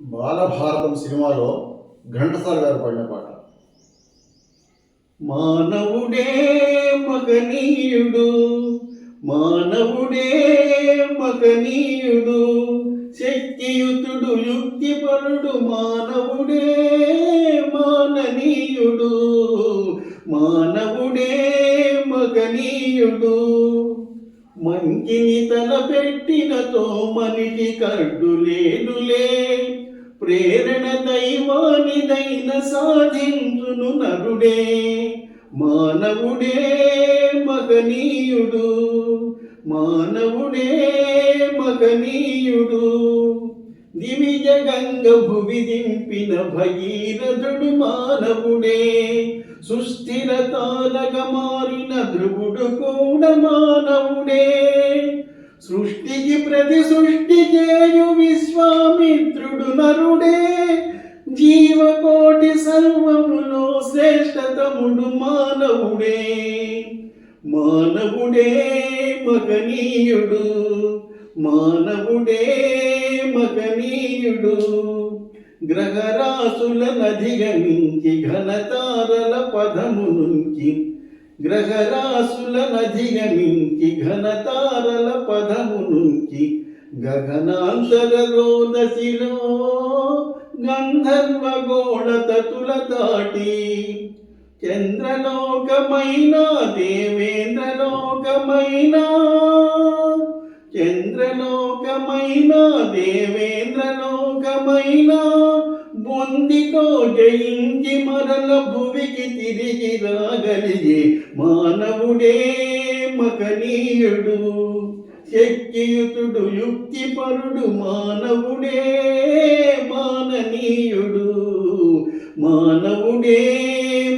బాలభారతం సినిమాలో ఘంటసాల గారు పాడిన పాట. మానవుడే మగనీయుడు మానవుడే మగనీయుడు శక్తియుతుడు యుక్తిపరుడు మానవుడే మాననీయుడు మానవుడే మగనీయుడు. మంకిని తలపెట్టినతో మనిషి కడ్డు లేదులే. ప్రేరణ దైవానిదైన సాధించును నరుడే. మానవుడే మగనీయుడు. మానవుడే మగనీయుడు. దివిజ గంగ భువి దింపిన భగీరథుడు మానవుడే సుస్థిరతాలగా మారిన ధ్రువుడు కూడా మానవుడే సృష్టికి ప్రతి సృష్టి చేయు విశ్వామిత్రుడు నరుడే జీవకోటి సర్వములో శ్రేష్టతముడు మానవుడే మానవుడే మగనీయుడు. మానవుడే మగనీయుడు గ్రహరాసుల నధిగమించి ఘనతారల పదము నుంచి గ్రహరాసుల నధిగమించి ఘనతారల పదము నుంచి గగనాంతర రోదశిలో గంధర్వ గోళతతుల దాటి చంద్రలోకమైన దేవేంద్రలోకమైన చంద్రలోకమైన దేవేంద్రలోకమైన బొందితో జయించి మరల భువికి తిరిగి రాగలిగే మానవుడే మకనీయుడు శక్తియుతుడు యుక్తిపరుడు మానవుడే మాననీయుడు. మానవుడే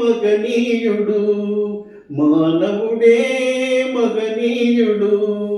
మగనీయుడు మానవుడే మగనీయుడు